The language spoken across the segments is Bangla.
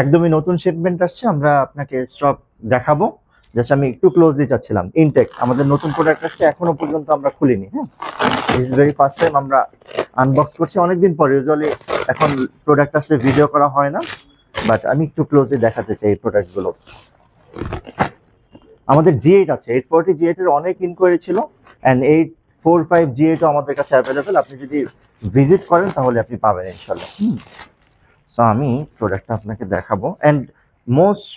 একদমই নতুন শিপমেন্ট আসছে, আমরা আপনাকে স্টক দেখাবো। জাস্ট আমি একটু ক্লোজলি চাচ্ছিলাম ইনটেক আমাদের নতুন প্রোডাক্ট আসছে, এখনও পর্যন্ত আমরা খুলিনি হ্যাঁ? ইস ভেরি ফার্স্ট টাইম আমরা আনবক্স করছি, অনেকদিন পর ইউজুয়ালি এখন প্রোডাক্ট আসলে ভিডিও করা হয় না বাট আমি একটু ক্লোজলি দেখাতে চাই এই প্রোডাক্টগুলো আমাদের জি এইট আছে এইট ফোরটি জি এইটের অনেক ইনকোয়ারি ছিল and eight four five G এইটও আমাদের কাছে অ্যাভেলেবেল আপনি যদি ভিজিট করেন তাহলে আপনি পাবেন, ইনশাল্লাহ। সো আমি প্রোডাক্টটা আপনাকে দেখাবো। অ্যান্ড মোস্ট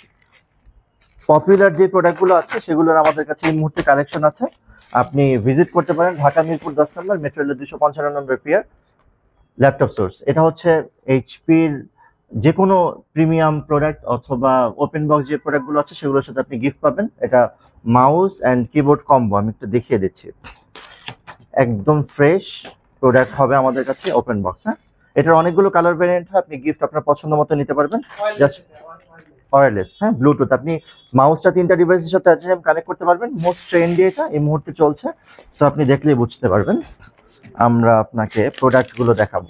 পপুলার যে প্রোডাক্টগুলো আছে, সেগুলোর আমাদের কাছে এই মুহূর্তে কালেকশন আছে। আপনি ভিজিট করতে পারেন ঢাকা, মিরপুর, দশ নম্বর মেট্রো রেলের দুশো পঞ্চান্ন নম্বর পিয়ার ল্যাপটপ সোর্স এটা হচ্ছে এইচপির যে কোনো প্রিমিয়াম প্রোডাক্ট অথবা ওপেন বক্স যে প্রোডাক্টগুলো আছে, সেগুলোর সাথে আপনি গিফট পাবেন। এটা মাউস অ্যান্ড কিবোর্ড কম্বো আমি একটু দেখিয়ে দিচ্ছি। একদম ফ্রেশ প্রোডাক্ট হবে আমাদের কাছে ওপেন বক্স হ্যাঁ? এটার অনেকগুলো কালার ভ্যারিয়েন্ট হয়, আপনি গিফট আপনার পছন্দ মতো নিতে পারবেন। জাস্ট ওয়্যারলেস হ্যাঁ ব্লুটুথ আপনি মাউসটা তিনটা ডিভাইসের সাথে অ্যাট টাইম কানেক্ট করতে পারবেন। মোস্ট ট্রেন্ডি এটা, এই মুহূর্তে চলছে। সো আপনি দেখলেই বুঝতে পারবেন। আমরা আপনাকে প্রোডাক্টগুলো দেখাবো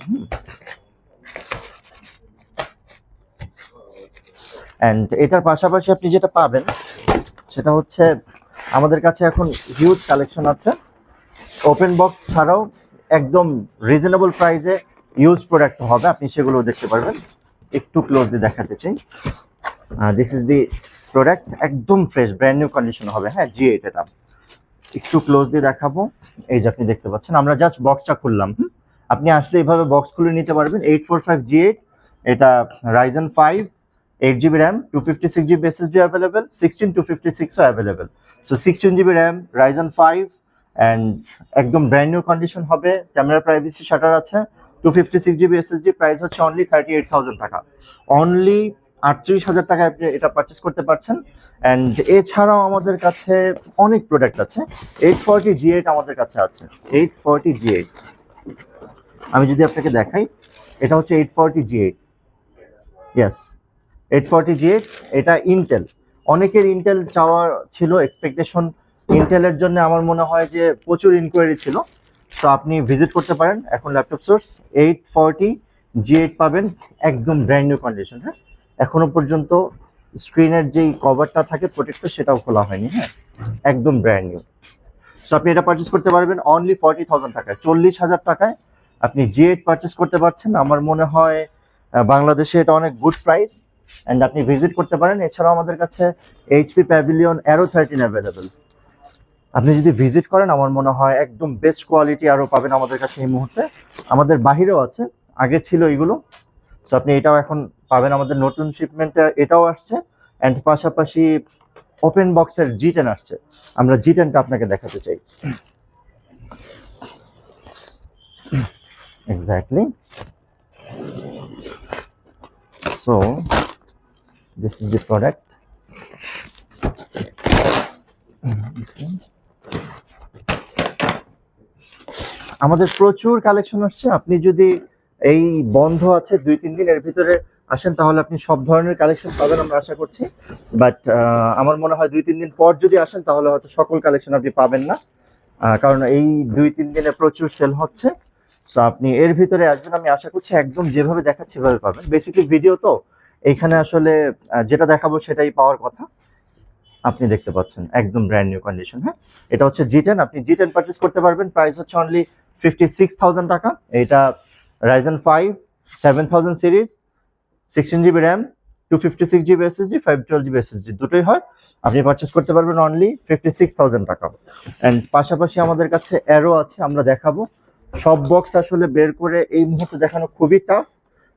অ্যান্ড এটার পাশাপাশি আপনি যেটা পাবেন, সেটা হচ্ছে আমাদের কাছে এখন হিউজ কালেকশন আছে। ওপেন বক্স ছাড়াও একদম রিজনেবল প্রাইসে ইউজ প্রোডাক্ট হবে, আপনি সেগুলো দেখতে পারবেন। একটু ক্লোজলি দেখাতে চাই। দিস ইজ দি প্রোডাক্ট একদম ফ্রেশ ব্র্যান্ড নিউ কন্ডিশন হবে। হ্যাঁ জি এইট এটা একটু ক্লোজলি দেখাবো। এই যে আপনি দেখতে পাচ্ছেন, আমরা জাস্ট বক্সটা খুললাম আপনি আসলে এইভাবে বক্স খুলে নিতে পারবেন। Eight four five G eight এটা Ryzen five eight GB RAM two fifty six GB SSD available sixteen two fifty সিক্সও available so sixteen GB RAM Ryzen five and একদম ব্র্যান্ড নিউ কন্ডিশন হবে। ক্যামেরা প্রাইভেসি শাটার আছে। Two fifty six GB SSD price হচ্ছে অনলি থার্টি এইট থাউজেন্ড টাকা। অনলি আটত্রিশ হাজার টাকায় আপনি এটা পারচেস করতে পারছেন। অ্যান্ড এছাড়াও আমাদের কাছে অনেক প্রোডাক্ট আছে। এইট ফর্টি জি এইট আমাদের কাছে আছে। এইট ফর্টি জি এইট আমি যদি আপনাকে দেখাই, এটা হচ্ছে eight forty G eight yes eight forty G eight এটা ইন্টেল অনেকের ইন্টেল চাওয়া ছিল এক্সপেকটেশন ইন্টেলের জন্য আমার মনে হয় যে প্রচুর ইনকোয়ারি ছিল। সো আপনি ভিজিট করতে পারেন। এখন laptop source eight forty G eight পাবেন একদম ব্র্যান্ড নিউ কন্ডিশন হ্যাঁ? এখনও পর্যন্ত স্ক্রিনের যেই কভারটা থাকে প্রোটেক্টর সেটাও খোলা হয়নি হ্যাঁ? একদম ব্র্যান্ড নিউ সো আপনি এটা পারচেস করতে পারবেন অনলি ফর্টি থাউজেন্ড টাকায়, চল্লিশ হাজার টাকায়। আপনি জি এইট পারচেস করতে পারছেন। আমার মনে হয় বাংলাদেশে এটা অনেক গুড প্রাইস অ্যান্ড আপনি ভিজিট করতে পারেন। এছাড়াও আমাদের কাছে HP pavilion aero thirteen available আপনি যদি ভিজিট করেন, আমার মনে হয় একদম বেস্ট কোয়ালিটি আরও পাবেন আমাদের কাছে এই মুহূর্তে। আমাদের বাহিরেও আছে, আগে ছিল এগুলো। সো আপনি এটাও এখন পাবেন আমাদের নতুন শিপমেন্টে এটাও আসছে। অ্যান্ড পাশাপাশি ওপেন বক্সের জি টেন আসছে। আমরা জি টেনটা আপনাকে দেখাতে চাই। Exactly so this is the product আমাদের প্রচুর কালেকশন আসছে। আপনি যদি এই বন্ধ আছে দুই, তিন দিনের ভিতরে আসেন, তাহলে আপনি সব ধরনের কালেকশন পাবেন আমরা আশা করছি। বাট আমার মনে হয় দুই, তিন দিন পর যদি আসেন, তাহলে হয়তো সকল কালেকশন আপনি পাবেন না। কারণ এই দুই, তিন দিনে প্রচুর সেল হচ্ছে। সো আপনি এর ভিতরে আসবেন, আমি আশা করছি একদম যেভাবে দেখাচ্ছি সেভাবে পাবেন। বেসিক্যালি ভিডিও তো এইখানে আসলে যেটা দেখাবো সেটাই পাওয়ার কথা। আপনি দেখতে পাচ্ছেন, একদম ব্র্যান্ড নিউ কন্ডিশন হ্যাঁ? এটা হচ্ছে জি টেন আপনি জি টেন পারচেস করতে পারবেন। প্রাইস হচ্ছে অনলি ফিফটি সিক্স থাউজেন্ড টাকা। এটা Ryzen five seven thousand series sixteen GB RAM two fifty six GB SSD five twelve GB SSD দুটোই হয়। আপনি পারচেস করতে পারবেন অনলি ফিফটি সিক্স থাউজেন্ড টাকা। অ্যান্ড পাশাপাশি আমাদের কাছে অ্যারো আছে, আমরা দেখাবো। সব বক্স আসলে বের করে এই মুহূর্তে দেখানো খুবই টাফ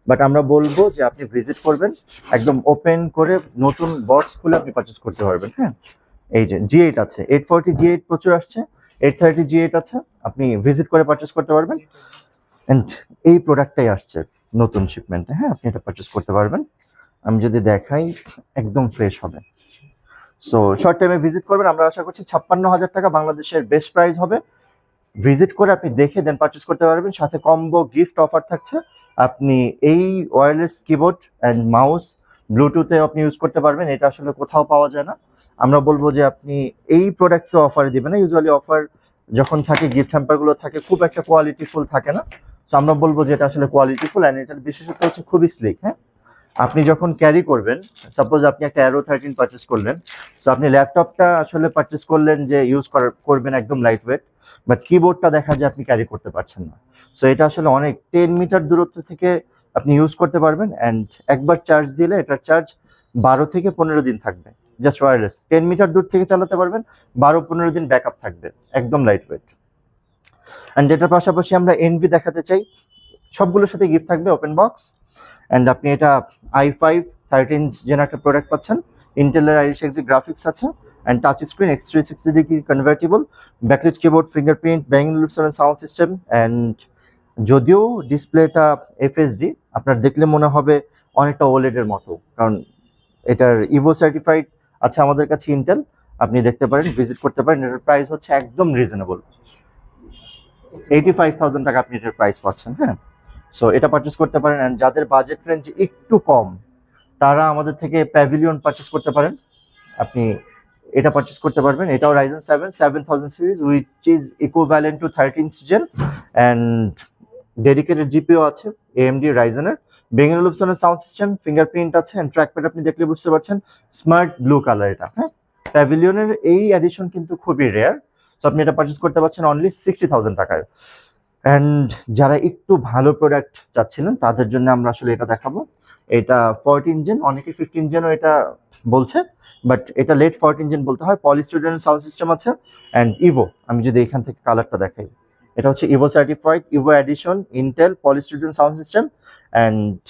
বাট আমরা বলব যে আপনি ভিজিট করবেন, একদম ওপেন করে নতুন বক্স খুলে আপনি পারচেস করতে পারবেন হ্যাঁ? এই যে জি এইট আছে এইট ফোরটি জি এইট প্রচুর আসছে। এইট থার্টি জি এইট আছে, আপনি ভিজিট করে পারচেস করতে পারবেন। অ্যান্ড এই প্রোডাক্টটাই আসছে নতুন শিপমেন্টে হ্যাঁ আপনি এটা পারচেস করতে পারবেন। আমি যদি দেখাই, একদম ফ্রেশ হবে। সো শর্ট টাইমে ভিজিট করবেন, আমরা আশা করছি ছাপ্পান্ন হাজার টাকা বাংলাদেশের বেস্ট প্রাইস হবে। ভিজিট করে আপনি দেখে দেন পারচেস করতে পারবেন। সাথে কম্বো গিফট অফার থাকছে। আপনি এই ওয়্যারলেস কিবোর্ড অ্যান্ড মাউস ব্লুটুথে আপনি ইউজ করতে পারবেন। এটা আসলে কোথাও পাওয়া যায় না। আমরা বলব যে আপনি এই প্রোডাক্টকে অফারে দিবেন না। ইউজুয়ালি অফার যখন থাকে গিফট হ্যাম্পারগুলো থাকে, খুব একটা কোয়ালিটিফুল থাকে না। সো আমরা বলব যে এটা আসলে কোয়ালিটিফুল অ্যান্ড এটার বিশেষত্ব হচ্ছে খুবই স্লিক হ্যাঁ? আপনি যখন ক্যারি করবেন সাপোজ আপনি একটা অ্যারো থার্টিন পারচেস করলেন। তো আপনি ল্যাপটপটা আসলে পারচেস করলেন যে ইউজ করবেন একদম লাইট ওয়েট বাট কিবোর্ডটা দেখা যায় আপনি ক্যারি করতে পারছেন না। সো এটা আসলে অনেক টেন মিটার দূরত্ব থেকে আপনি ইউজ করতে পারবেন অ্যান্ড একবার চার্জ দিলে এটার চার্জ বারো থেকে পনেরো দিন থাকবে। জাস্ট ওয়্যারলেস টেন মিটার দূর থেকে চালাতে পারবেন, বারো পনেরো দিন ব্যাকআপ থাকবে, একদম লাইট ওয়েট অ্যান্ড এটার পাশাপাশি আমরা এনভি দেখাতে চাই, সবগুলোর সাথে গিফট থাকবে ওপেন বক্স অ্যান্ড আপনি এটা আই ফাইভ থার্টিন জেন একটা প্রোডাক্ট পাচ্ছেন ইন্টেলের আইরিশ এক্সি গ্রাফিক্স আছে and touch screen X three sixty degree convertible backlit keyboard fingerprint bang sound system and যদিও ডিসপ্লেটা এফএসডি আপনার দেখলে মনে হবে অনেকটা ওলেডের মতো, কারণ এটার ইভো সার্টিফাইড আছে আমাদের কাছে ইন্টেল আপনি দেখতে পারেন ভিজিট করতে পারেন, এটার প্রাইস হচ্ছে একদম রিজনেবল এইটি ফাইভ থাউজেন্ড টাকা আপনি এটার প্রাইস পাচ্ছেন হ্যাঁ? সো এটা পারচেস করতে পারেন অ্যান্ড যাদের বাজেট রেঞ্জ একটু কম, তারা আমাদের থেকে প্যাভিলিয়ন পারচেস করতে পারেন। আপনি এটা পারচেস করতে পারবেন, এটাও Ryzen seven seven thousand series which is equivalent to thirteen gen and dedicated GPU আছে এএমডি রাইজেনের বেঙ্গল লুপসনের সাউন্ড সিস্টেম ফিঙ্গারপ্রিন্ট আছে অ্যান্ড ট্র্যাকপ্যাড আপনি দেখলে বুঝতে পারছেন স্মার্ট ব্লু কালার এটা হ্যাঁ? প্যাভিলিয়নের এই অ্যাডিশন কিন্তু খুবই রেয়ার সো আপনি এটা পারচেস করতে পারছেন অনলি সিক্সটি থাউজেন্ড টাকায়। অ্যান্ড যারা একটু ভালো প্রোডাক্ট চাচ্ছিলেন, তাদের জন্য আমরা আসলে এটা দেখাবো। এটা ফোরটিন জেন অনেকে ফিফটিন জেনও এটা বলছে বাট এটা লেট ফোরটিন জেন বলতে হয় পলি সাউন্ড সিস্টেম আছে অ্যান্ড ইভো আমি যদি এখান থেকে কালারটা দেখাই। এটা হচ্ছে Evo certified Evo edition Intel পলিস্টুডেন্ট sound system and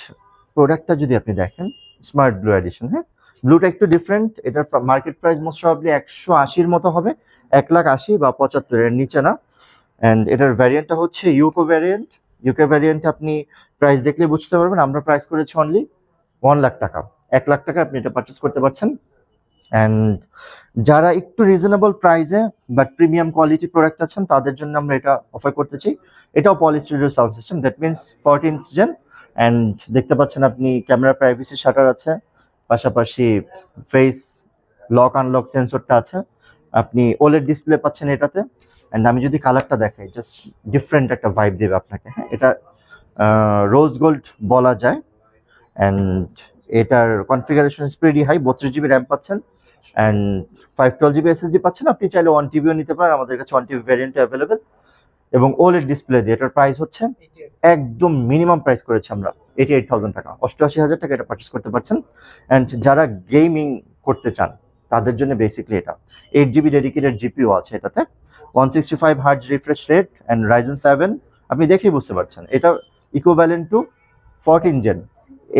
প্রোডাক্টটা যদি আপনি দেখেন স্মার্ট ব্লু অ্যাডিশন হ্যাঁ? ব্লুটা একটু ডিফারেন্ট এটার মার্কেট প্রাইস মোস্ট প্রবাবলি একশো আশির মতো হবে এক লাখ আশি বা পঁচাত্তরের নিচে না। অ্যান্ড এটার ভ্যারিয়েন্টটা হচ্ছে ইউকো ভ্যারিয়েন্ট ইউকে ভ্যারিয়েন্ট আপনি প্রাইস দেখলে বুঝতে পারবেন, আমরা প্রাইস করেছি অনলি ওয়ান লাখ টাকা। এক লাখ টাকা আপনি এটা পারচেস করতে পারছেন। অ্যান্ড যারা একটু রিজনেবল প্রাইসে বাট প্রিমিয়াম কোয়ালিটি প্রোডাক্ট আছেন, তাদের জন্য আমরা এটা অফার করতে চাই। এটাও poly studio sound system that means fourteen gen and দেখতে পাচ্ছেন আপনি ক্যামেরা প্রাইভেসি শাটার আছে, পাশাপাশি ফেস লক আনলক সেন্সরটা আছে। আপনি ওলের ডিসপ্লে পাচ্ছেন এটাতে। অ্যান্ড আমি যদি কালারটা দেখাই জাস্ট ডিফারেন্ট একটা ভাইব দেবে আপনাকে হ্যাঁ? এটা রোজ গোল্ড বলা যায়। অ্যান্ড এটার কনফিগারেশন স্পিডই হাই বত্রিশ জিবি র্যাম পাচ্ছেন। And five twelve GB SSD পাচ্ছেন? আপনি চাইলে ওয়ান টিবিও নিতে পারেন। আমাদের কাছে ওয়ান টিবি ভ্যারিয়েন্ট অ্যাভেলেবেল এবং ওলেড ডিসপ্লে দিয়ে এটার প্রাইস হচ্ছে একদম মিনিমাম প্রাইস করেছি আমরা। এইটি এইট থাউজেন্ড টাকা। অষ্টআশি হাজার টাকা এটা পারচেস করতে পারছেন। অ্যান্ড যারা গেমিং করতে চান তাদের জন্য বেসিকলি এটা। এইট জিবি ডেডিকেটেড জিপিও আছে এটাতে। One sixty five hertz refresh rate and Ryzen seven আপনি দেখেই বুঝতে পারছেন। এটা equivalent to fourteen gen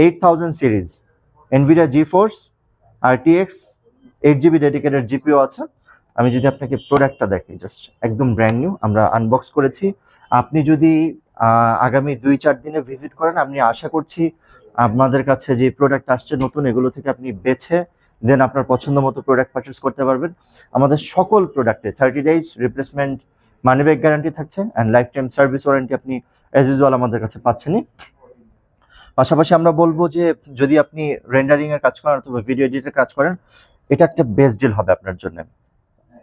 eight thousand series Nvidia GeForce RTX eight GB dedicated GPU আছে। আমি যদি আপনাকে প্রোডাক্টটা দেখি জাস্ট একদম ব্র্যান্ড নিউ আমরা আনবক্স করেছি। আপনি যদি আগামী দুই চার দিনে ভিজিট করেন, আমি আশা করছি আপনাদের কাছে যে প্রোডাক্ট আসছে নতুন, এগুলো থেকে আপনি বেছে দেন আপনার পছন্দ মতো প্রোডাক্ট পারচেস করতে পারবেন। আমাদের সকল প্রোডাক্টে thirty days replacement money back guarantee থাকছে and life time service warranty আপনি অ্যাজ ইউজুয়াল আমাদের কাছে পাচ্ছেনই। পাশাপাশি আমরা বলব যে, যদি আপনি রেন্ডারিং এর কাজ করেন অথবা ভিডিও এডিটের কাজ করেন এটা একটা বেস্ট ডিল হবে আপনার জন্য।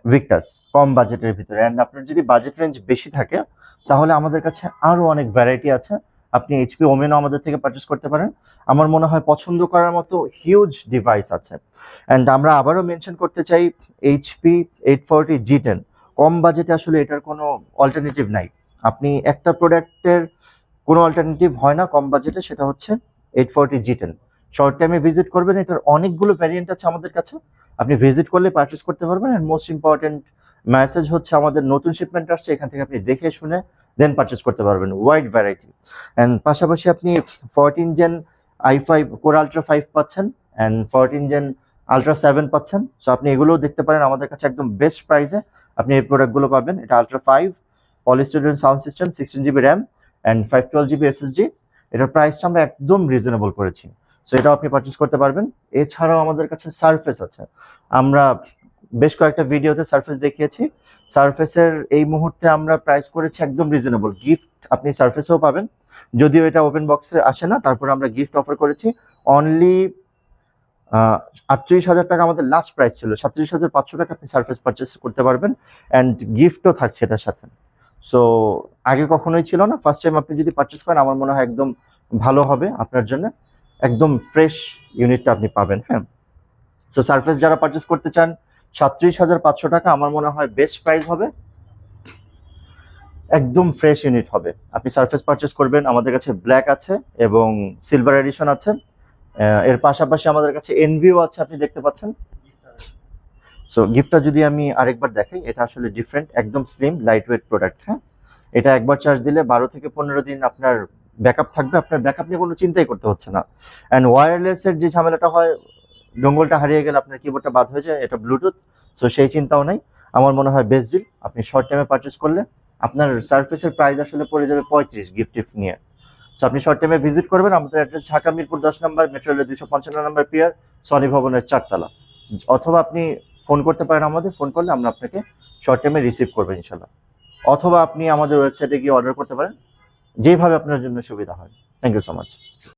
ভিক্টাস কম বাজেটের ভিতরে। অ্যান্ড আপনার যদি বাজেট রেঞ্জ বেশি থাকে, তাহলে আমাদের কাছে আরও অনেক ভ্যারাইটি আছে। আপনি এইচপি ওমেনও আমাদের থেকে পারচেস করতে পারেন। আমার মনে হয় পছন্দ করার মতো হিউজ ডিভাইস আছে। অ্যান্ড আমরা আবারও মেনশন করতে চাই HP eight forty G ten কম বাজেটে আসলে এটার কোনো অল্টারনেটিভ নাই। আপনি একটা প্রোডাক্টের কোনো অল্টারনেটিভ হয় না, কম বাজেটে সেটা হচ্ছে eight forty G ten short টাইমে ভিজিট করবেন, এটার অনেকগুলো ভ্যারিয়েন্ট আছে আমাদের কাছে। আপনি ভিজিট করলে পারচেস করতে পারবেন অ্যান্ড মোস্ট ইম্পর্টেন্ট মেসেজ হচ্ছে আমাদের নতুন শিপমেন্ট আসছে, এখান থেকে আপনি দেখে শুনে দেন পারচেস করতে পারবেন ওয়াইড ভ্যারাইটি অ্যান্ড পাশাপাশি আপনি fourteen gen I five core ultra five পাচ্ছেন and fourteen gen ultra seven পাচ্ছেন। সো আপনি এগুলোও দেখতে পারেন আমাদের কাছে একদম বেস্ট প্রাইসে আপনি এই প্রোডাক্টগুলো পাবেন, এটা ultra five পলিস্টুডেন্ট sound system sixteen GB RAM and five twelve GB SSD এটার প্রাইসটা আমরা একদম রিজনেবল করেছি। সো এটাও আপনি পারচেস করতে পারবেন। এছাড়াও আমাদের কাছে সারফেস আছে। আমরা বেশ কয়েকটা ভিডিওতে সারফেস দেখিয়েছি। সারফেসের এই মুহূর্তে আমরা প্রাইস করেছি একদম রিজনেবল গিফট আপনি সারফেসেও পাবেন। যদিও এটা ওপেন বক্সে আসে না, তারপর আমরা গিফট অফার করেছি। অনলি আটত্রিশ হাজার টাকা আমাদের লাস্ট প্রাইস ছিল। সাতত্রিশ হাজার পাঁচশো টাকা আপনি সারফেস পারচেস করতে পারবেন। অ্যান্ড গিফটও থাকছে এটার সাথে। সো আগে কখনোই ছিল না। ফার্স্ট টাইম আপনি যদি পারচেস করেন, আমার মনে হয় একদম ভালো হবে আপনার জন্য। একদম ফ্রেশ ইউনিটটা আপনি পাবেন হ্যাঁ? সো সারফেস যারা পারচেস করতে চান, সাতত্রিশ হাজার পাঁচশো টাকা আমার মনে হয় বেস্ট প্রাইস হবে। একদম ফ্রেশ ইউনিট হবে। আপনি সারফেস পারচেস করবেন, আমাদের কাছে ব্ল্যাক আছে এবং সিলভার এডিশন আছে। এর পাশাপাশি আমাদের কাছে এনভিও আছে, আপনি দেখতে পাচ্ছেন। সো গিফটটা যদি আমি আরেকবার দেখাই, এটা আসলে ডিফারেন্ট একদম স্লিম লাইট ওয়েট প্রোডাক্ট হ্যাঁ? এটা একবার চার্জ দিলে বারো থেকে পনেরো দিন আপনার ব্যাকআপ থাকবে, আপনার ব্যাকআপ নিয়ে কোনো চিন্তাই করতে হচ্ছে না। অ্যান্ড ওয়্যারলেসের যে ঝামেলাটা হয় ডোঙ্গলটা হারিয়ে গেলে আপনার কিবোর্ডটা বাদ হয়ে যায়, এটা ব্লুটুথ সো সেই চিন্তাও নেই। আমার মনে হয় বেস্ট ডিল আপনি শর্ট টাইমে পারচেস করলে আপনার সার্ফেসের প্রাইস আসলে পড়ে যাবে পঁয়ত্রিশ গিফট টিফট নিয়ে। সো আপনি শর্ট টাইমে ভিজিট করবেন, আমাদের অ্যাড্রেস ঢাকা মিরপুর দশ নম্বর মেট্রো রেলের দুশো পঞ্চান্ন নম্বর পিয়ার সনি ভবনের চারতলা। অথবা আপনি ফোন করতে পারেন আমাদের ফোন করলে আমরা আপনাকে শর্ট টাইমে রিসিভ করব ইনশাল্লাহ। অথবা আপনি আমাদের ওয়েবসাইটে গিয়ে অর্ডার করতে পারেন যেভাবে আপনার জন্য সুবিধা হয়। Thank you so much